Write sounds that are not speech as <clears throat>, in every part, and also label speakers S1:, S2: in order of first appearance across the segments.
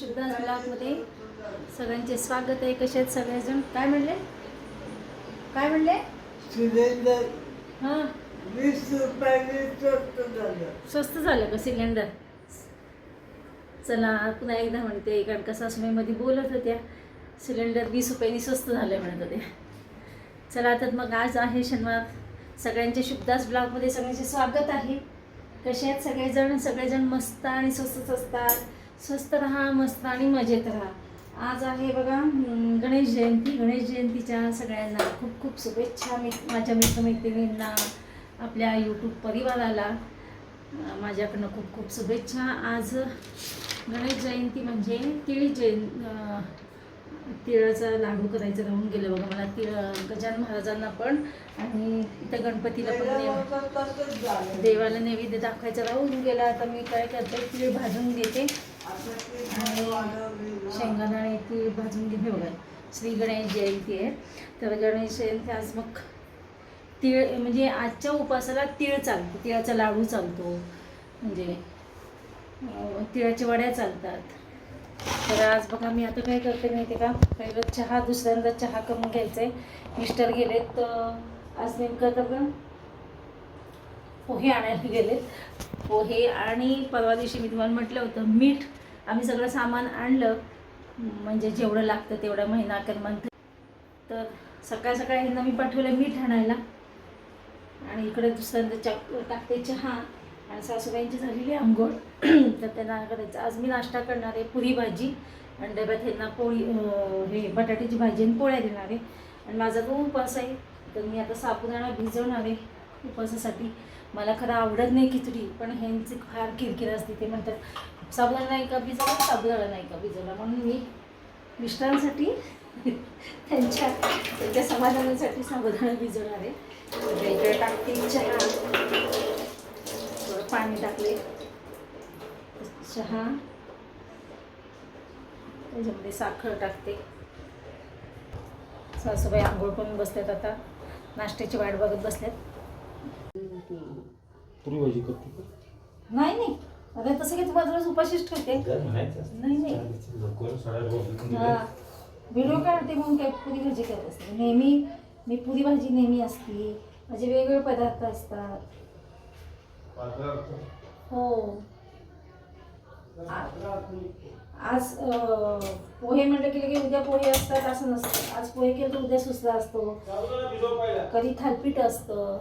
S1: शुद्धास ब्लॉगमध्ये सगळ्यांचे स्वागत आहे. कसे आहेत सगळेजण? काय म्हणले? काय म्हणले?
S2: सिलेंडर.
S1: हां.
S2: वीस रुपयाने स्वस्त झालं.
S1: स्वस्त झालं का सिलेंडर? चला पुन्हा एकदा म्हणते कारण का सासूबाईमध्ये बोलत होत्या. सिलेंडर वीस रुपयांनी स्वस्त झालं म्हणत होते चला तर मग आज आहे शनिवार. सगळ्यांचे शुभदास ब्लॉगमध्ये सगळ्यांचे स्वागत आहे. कसे आहेत सगळेजण? सगळेजण मस्त आणि स्वस्तच असतात. स्वस्त राहा मस्त आणि मजेत राहा. आज आहे बघा गणेश जयंती. गणेश जयंतीच्या सगळ्यांना खूप खूप शुभेच्छा मी माझ्या मित्रमैत्रिणींना आपल्या यूट्यूब परिवाराला. माझ्याकडनं खूप खूप शुभेच्छा. आज गणेश जयंती म्हणजे तिळी जयं तिळाचा लाडू करायचं राहून गेलं. बघा मला तिळ गजान महाराजांना पण आणि इथं गणपतीला पण देवाला नैवेद्य दाखवायचं राहून गेला. आता मी काय करते तीळ भाजून घेते. आणि शेंगाणा आणि तीळ भाजून घेते. बघा श्री गणेश जयंती आहे. तर गणेश जयंती आज मग तीळ म्हणजे आजच्या उपासाला तीळ चालतो. तिळाचा लाडू चालतो. म्हणजे तिळाच्या वड्या चालतात. तर आज बघा मी आता काय करते माहिती का? पहिलं चहा दुसऱ्यांदा चहा करून घ्यायचा आहे मिस्टर गेलेत तर आज नेमकं तर का पोहे आणायला गेलेत. पोहे आणि परवा दिवशी मी तुम्हाला म्हटलं होतं मीठ. आम्ही सगळं सामान आणलं. म्हणजे जेवढं लागतं तेवढं महिना अखेर मंथ. तर सकाळ सकाळी ह्यांना मी पाठवलं मीठ आणायला. आणि इकडे दुसऱ्यांदा चा टाकते चहा. आणि सासूबाईंची झालेली आंघोळ. <clears throat> तर त्यांना करायचं आज मी नाश्ता करणार आहे पुरी भाजी. आणि डब्यात ह्यांना पोळी हे बटाट्याची भाजी आणि पोळ्या देणार आहे. आणि माझा तो उपवास आहे. तर मी आता साबुदाणा भिजवणार आहे उपवासासाठी. मला खरं आवडत नाही खिचडी पण ह्यांची फार किरकिर असते. ते म्हणतात साबुदाणा नाही का भिजवला? साबुदाणा नाही का भिजवला? म्हणून मी मिस्टरांसाठी त्यांच्या त्यांच्या समाधानासाठी साबुदाणा भिजवणार आहे. इकडे टाकते चहा. पाणी टाकले चहा. त्याच्यामध्ये साखर टाकते. सासूबाई आंघोळ करून बसल्यात आता. नाश्त्याची वाट बघत बसल्यात.
S3: पुरी भाजी करते का?
S1: नाही नाही. आता तसं की तुम्हाला रोज उपाशीच ठेवते. नाही नाही. हा. व्हिडिओ काढते म्हणून काय पुरी भाजी करत असते. नेहमी मी पुरी भाजी नेहमी असते. माझे वेगवेगळे पदार्थ असतात. हो. आज पोहे म्हटलं की लगे उद्या पोहे असतात असं नसतं. आज पोहे केलं तर उद्या सुसला असतो. कधी थालपीठ असतं.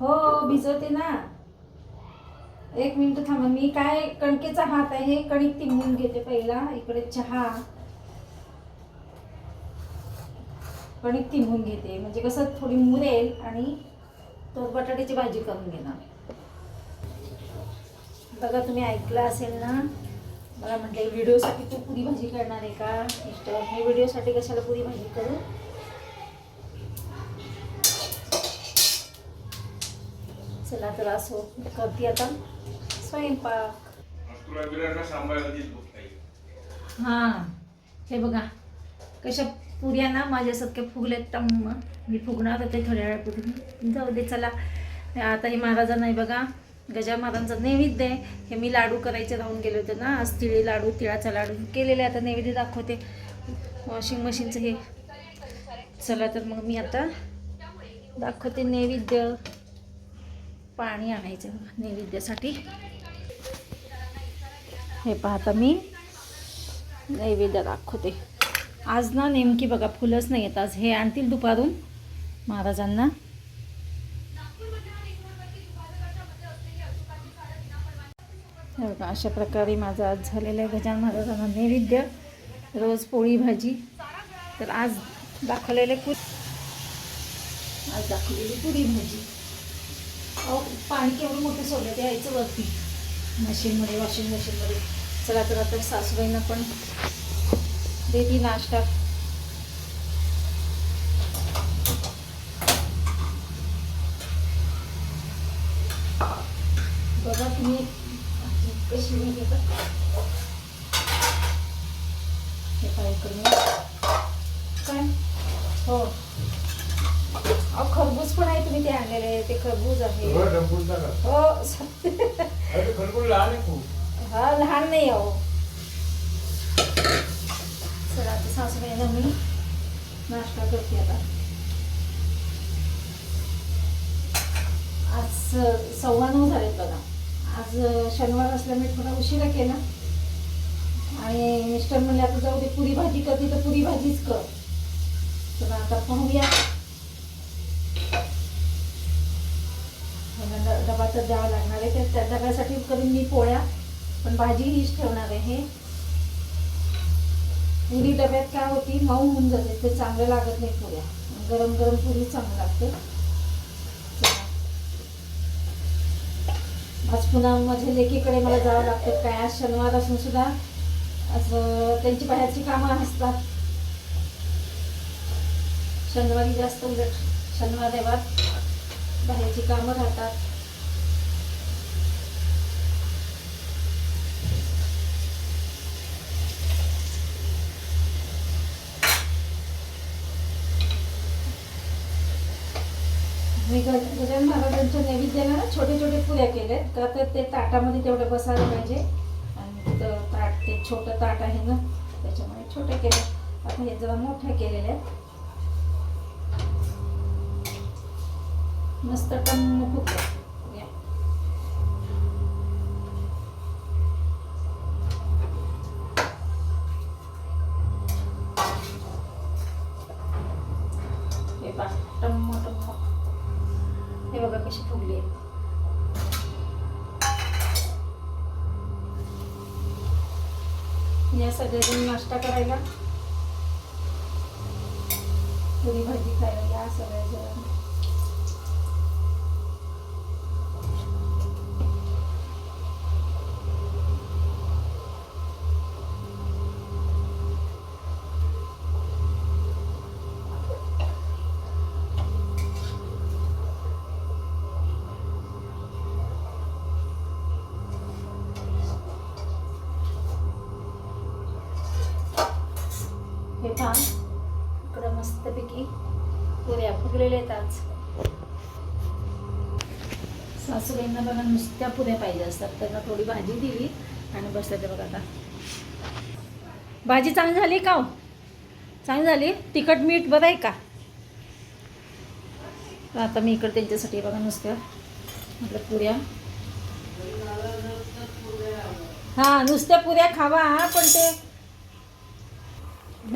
S1: हो भिजवते ना. एक मिनिट थांबा मी काय कणकेचा हात आहे कणिक तिंबून घेते पहिला. इकडे चहा. कणिक तिंबून घेते. म्हणजे कसं थोडी मुरेल आणि तो बटाट्याची भाजी करून घेणार. बघा तुम्ही ऐकलं असेल ना? मला म्हटलं व्हिडिओसाठी तू पुरी भाजी करणार आहे का मिस्टर मी व्हिडिओसाठी कशाला पुरी भाजी करू? चला तर असो. करते आता. स्वयंपाक. हां. हे बघा कशा पुऱ्या ना माझ्यासारख्या फुगल्यात टम्म मी फुगणार होते थोड्या वेळापूर्वी. जाऊ दे चला. आता हे महाराजांना बघा. गजा महाराजांचा नैवेद्य आहे. हे मी लाडू करायचे राहून गेले होते ना आज तिळी लाडू तिळाचा लाडू केलेले आता नैवेद्य दाखवते. वॉशिंग मशीनचं हे. चला तर मग मी आता दाखवते नैवेद्य. पाणी आणायचं नैवेद्यासाठी. हे पाहता मी नैवेद्य दाखवते. आज ना नेमकी बघा फुलंच नाही येत आज हे आणतील दुपारून महाराजांना. बघा अशा प्रकारे माझं आज झालेलं आहे गजान महाराजांना नैवेद्य रोज पोळी भाजी. तर आज दाखवलेले पु आज दाखवलेली पुरी भाजी. अहो पाणी केवढं मोठं सोडलं ते यायचं वरती. मशीनमध्ये वॉशिंग मशीनमध्ये चला तर आता सासूबाईंना पण देती नाश्ता. बघा तुम्ही कशी मी घेता हे. काय करून काय हो अहो खरबूज पण आहे तुम्ही ते आणलेले ते खरबूज आहे. हो
S3: ते खरबूज लहान आहे खूप.
S1: हा लहान नाही अहो. सासूबाईला मी नाश्ता करते आता. आज सव्वा नऊ झालेत बघा. आज शनिवार असल्यामुळे थोडा उशिरा केला. आणि मिस्टर म्हणले आता जाऊ दे पुरी भाजी करते तर पुरी भाजीच कर. तर आता पाहूया. ड- डबा तर द्यावा लागणार आहे तर त्या डब्यासाठी करून मी पोळ्या पण भाजी हीच ठेवणार आहे पुरी डब्यात काय होती मऊ होऊन जाते ते चांगलं लागत नाही पोळ्या. गरम गरम पुरी चांगलं लागते. आज पुन्हा माझ्या लेकीकडे मला जावं लागतं. काय आज शनिवार असून सुद्धा असं त्यांची बाहेरची कामं असतात शनिवारी जास्त उलट शनिवार देवात बाहेरची कामं राहतात. मी गज गजानन महाराजांच्या नैवेद्याला ना छोटे छोटे पुऱ्या केल्यात. का तर ते ताटामध्ये तेवढं बसायला पाहिजे. आणि तिथं ताट ते छोटं ताट आहे ना त्याच्यामुळे छोटे केले. आता हे जरा मोठ्या केलेल्या आहेत मस्त टम्म खूप या सगळेजण नाश्ता करायला. पुरी भाजी खायला या सगळेजण पुऱ्या आहेत आज सासूबाईंना बघा नुसत्या पुऱ्या पाहिजे असतात. त्यांना थोडी भाजी दिली आणि बसल्या ते बघा आता. भाजी चांगली झाली का हो? चांगली झाली? तिखट मीठ बरं आहे का? आता मी इकडे त्यांच्यासाठी बघा नुसत्या म्हटलं पुऱ्या. हां नुसत्या पुऱ्या खावा पण ते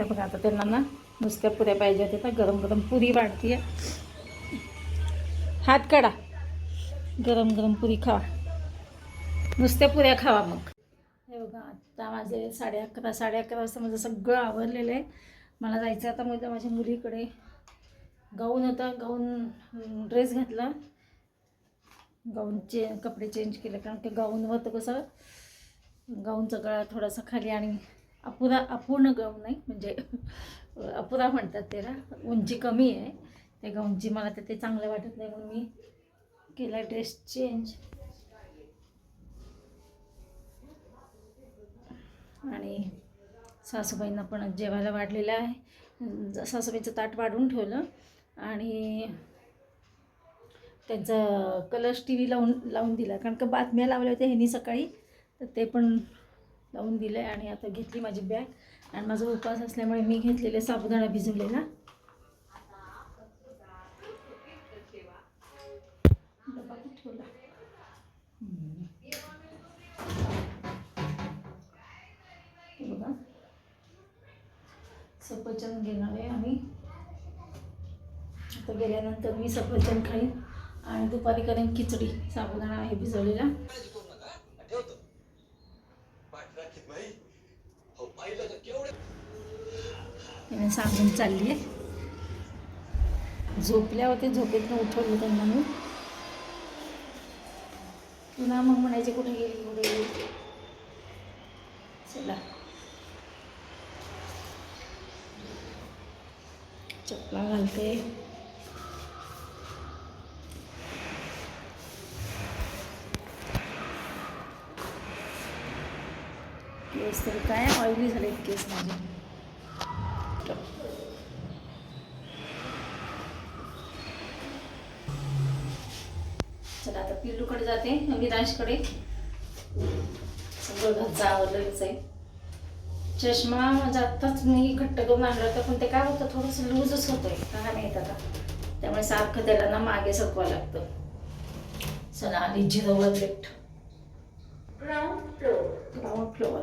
S1: बघा आता त्यांना ना नुसत्या पुऱ्या पाहिजे होत्या तर गरम गरम पुरी वाढते हात काढा. गरम गरम पुरी खावा. नुसत्या पुऱ्या खावा मग. हे बघा आता माझे साडे अकरा साडे अकरा वाजता माझं सगळं आवरलेलं आहे. मला जायचं आता म्हणजे माझ्या मुलीकडे. गाऊन होता गाऊन ड्रेस घातला. गाऊन चे कपडे चेंज केले कारण की गाऊनवर तर कसं गाऊनचा गळा थोडासा खाली आणि अपुरा अपूर्ण गाऊन नाही. म्हणजे अपुरा म्हणतात त्याला. उंची कमी आहे. त्या उंची मला तर ते चांगलं वाटत नाही म्हणून मी केला ड्रेस चेंज आणि सासूबाईंना पण जेवायला वाढलेलं आहे. सासूबाईंचं सासूबाईचं ताट वाढून ठेवलं. आणि त्यांचा कलर्स टी व्ही लावून लावून दिला. कारण का बातम्या लावल्या होत्या ह्यांनी सकाळी. तर ते पण लावून दिलं आहे आणि आता घेतली माझी बॅग आणि माझा उपवास असल्यामुळे मी घेतलेले साबुदाणा भिजवलेला ठेवला बघा. सफरचंद घेणार आहे आम्ही. आता गेल्यानंतर मी सफरचंद खाईन आणि दुपारी करेन खिचडी. साबुदाणा आहे भिजवलेला. त्याने सांगून चालली आहे. झोपल्या होते झोपेतनं उठवलं त्यांना मी. पुन्हा मग म्हणायचे कुठे गेली कुठे गेली. चला. चपला घालते. केस तर काय? ऑइली झाले केस माझे चला आता पिल्लूकडे जाते विराजकडे सगळं घरचं आवडलेलंच आहे. चष्मा माझा आत्ताच मी घट्ट करून आणलं होतं पण ते काय होतं थोडंसं लूजच होतंय. काय माहीत आता. त्यामुळे सारखं त्याला ना मागे सरकवावं लागतं. चला आली zero one let ground floor ground floor